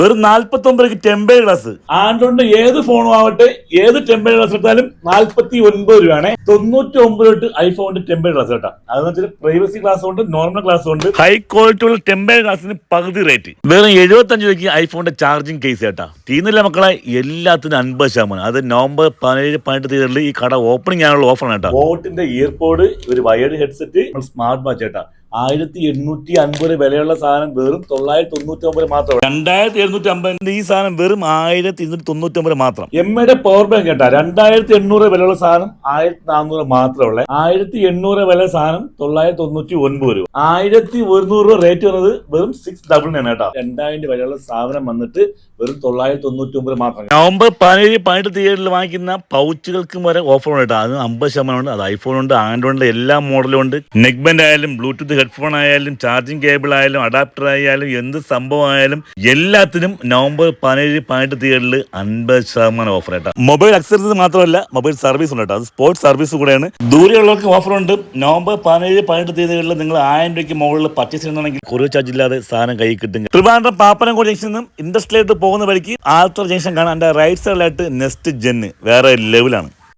വെറും നാല്പത്തി ഒമ്പത് ടെമ്പേ ഗ്ലാസ്. ആൻഡ്രോയിഡിന്റെ ഏത് ഫോണും ആവട്ടെ ഏത് ടെമ്പർ ഗ്ലാസ് എടുത്താലും നാല്പത്തി ഒൻപത് രൂപയാണ്. തൊണ്ണൂറ്റി ഒമ്പത് തൊട്ട് ഐഫോണിന്റെ ടെമ്പർ ഗ്ലാസ് കേട്ടോ. അതെന്ന് വെച്ചാൽ പ്രൈവസി ഗ്ലാസ് ഉണ്ട് നോർമൽ ഗ്ലാസ് ഉണ്ട്. ഹൈ ക്വാളിറ്റി ഉള്ള ടെമ്പർ ഗ്ലാസിന് പകുതി റേറ്റ് വെറും എഴുപത്തഞ്ച് രൂപയ്ക്ക് ഐഫോണിന്റെ ചാർജിങ് കേസ് കേട്ടാ. തീർന്നില്ല മക്കളെ എല്ലാത്തിനും അൻപത് ശതമാനം. അത് നവംബർ പതിനേഴ് പതിനെട്ട് തീയതികളിൽ ഈ കട ഓപ്പണിംഗ് ആണുള്ള ഓഫറാണ് കേട്ടോ. ബോട്ടിന്റെ ഇയർപോഡ് ഒരു വയർഡ് ഹെഡ്സെറ്റ് സ്മാർട്ട് വാച്ച് കേട്ടാ. ആയിരത്തി എണ്ണൂറ്റി അൻപത് വിലയുള്ള സാധനം വെറും തൊള്ളായിരത്തി തൊണ്ണൂറ്റി ഒമ്പത് മാത്രം. രണ്ടായിരത്തി എഴുന്നൂറ്റി അമ്പത് ഈ സാധനം വെറും ആയിരത്തി ഇരുന്നൂറ്റി തൊണ്ണൂറ്റി ഒമ്പത് മാത്രം. എം എയുടെ പവർ ബാങ്ക് കേട്ടാ. രണ്ടായിരത്തി എണ്ണൂറ് വിലയുള്ള സാധനം ആയിരത്തി നാനൂറ് മാത്രമേ ഉള്ളേ. ആയിരത്തി എണ്ണൂറ് വില സാധനം തൊള്ളായിരത്തി തൊണ്ണൂറ്റി ഒൻപത് രൂപ. ആയിരത്തി ഒരുന്നൂറ് രൂപ റേറ്റ് വന്നത് വെറും സിക്സ് ഡബിൾ നയൻ കേട്ടോ. രണ്ടായിരം വിലയുള്ള സാധനം വന്നിട്ട് വെറും തൊള്ളായിരത്തി തൊണ്ണൂറ്റി ഒമ്പത് മാത്രം. നവംബർ പതിനേഴ് പതിനെട്ട് തീയതിയിൽ വാങ്ങിക്കുന്ന പൗച്ചുകൾക്കും വരെ ഓഫർ ഉണ്ട്. അത് അമ്പത് ശതമാനം ഉണ്ട് അത് ഐഫോൺ ഉണ്ട് ആൻഡ്രോയിഡ് ഉണ്ട് എല്ലാ മോഡലും ഉണ്ട്. നെക്ക് ബാൻഡ് ആയാലും ബ്ലൂടൂത്ത് ഹെഡ്ഫോൺ ആയാലും ചാർജിങ് കേബിൾ ആയാലും അഡാപ്റ്റർ ആയാലും എന്ത് സംഭവം ആയാലും എല്ലാത്തിനും നവംബർ പതിനേഴ് പതിനെട്ട് തീയതിയിൽ അൻപത് ശതമാനം ഓഫർ കേട്ടോ മൊബൈൽ അക്സസറീസ് മാത്രമല്ല മൊബൈൽ സർവീസ് ഉണ്ട് കേട്ടോ. അത് സ്പോർട്സ് സർവീസ് കൂടെയാണ്. ദൂരെയുള്ളവർക്ക് ഓഫർ ഉണ്ട്. നവംബർ പതിനേഴ് പതിനെട്ട് തീയതികളിൽ നിങ്ങൾ ആയിരം രൂപയ്ക്ക് മുകളിൽ പർച്ചേസ് ചെയ്യുന്നുണ്ടെങ്കിൽ കൊറിയർ ചാർജ് ഇല്ലാതെ സാധനം കൈ കിട്ടും. ട്രിവാൻഡ്രം പാപ്പനംകോട് ജംഗ്ഷനിൽ നിന്നും ഇൻഡസ്ട്രിയിലായിട്ട് പോകുന്ന വഴിക്ക് ആൽത്തർ ജംഗ്ഷൻ കാണാൻ എന്റെ റൈറ്റ് സൈഡിലായിട്ട് നെക്സ്റ്റ് ജെന്ന് വേറെ ലെവലാണ്